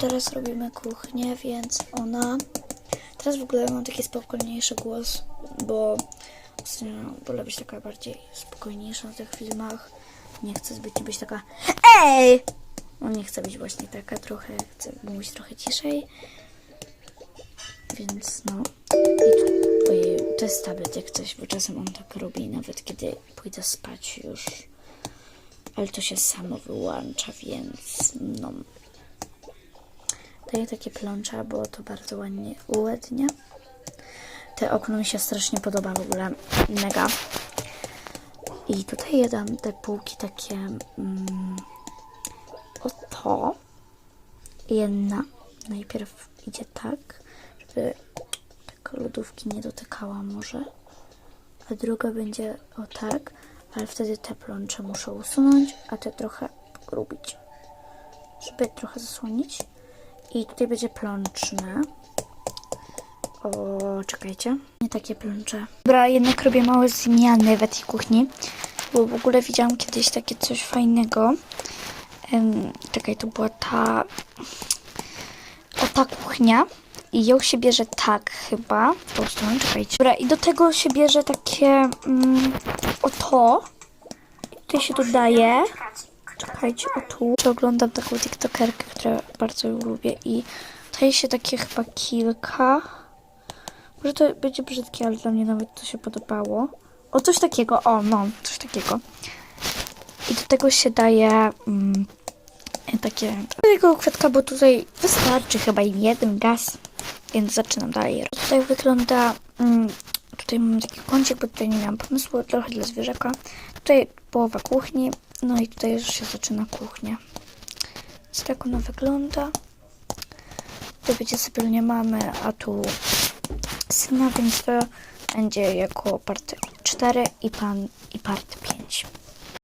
teraz robimy kuchnię, więc ona... Teraz w ogóle mam taki spokojniejszy głos, bo wolę być taka bardziej spokojniejsza na tych filmach. Nie chcę zbyt być taka EJ! No nie chcę być właśnie taka trochę, chcę mówić trochę ciszej. Więc no. I ojej, to jest tablet jak coś, bo czasem on tak robi, nawet kiedy pójdę spać już. Ale to się samo wyłącza, więc no. Daję takie plącza, bo to bardzo ładnie uładnia. Te okno mi się strasznie podoba w ogóle. Mega. I tutaj je dam te półki takie mm, o to. Jedna najpierw idzie tak, żeby tak lodówki nie dotykała może. A druga będzie o tak, ale wtedy te plącze muszę usunąć, a te trochę pogrubić, żeby trochę zasłonić. I tutaj będzie plączne. O, czekajcie. Nie takie plącze. Dobra, jednak robię małe zmiany w tej kuchni, bo w ogóle widziałam kiedyś takie coś fajnego. Um, czekaj, to była ta... O, ta kuchnia. I ją się bierze tak chyba. W tą stronę, czekajcie. Dobra, i do tego się bierze takie... Mm, o to. Tutaj się dodaje... Czekajcie, o tu. Oglądam taką tiktokerkę, którą bardzo lubię i daje się takie chyba kilka. Może to będzie brzydkie, ale dla mnie nawet to się podobało. O, coś takiego, o, no, coś takiego. I do tego się daje mm, takie takiego kwiatka, bo tutaj wystarczy chyba jeden gaz, więc zaczynam dalej. Tutaj wygląda, mm, tutaj mam taki kącik, bo tutaj nie miałam pomysłu, trochę dla zwierzaka. Tutaj połowa kuchni, no i tutaj już się zaczyna kuchnia. Więc tak ona wygląda. Tutaj będzie sypialnia mamy, a tu syna, więc to będzie jako part 4 i, pan, i part 5.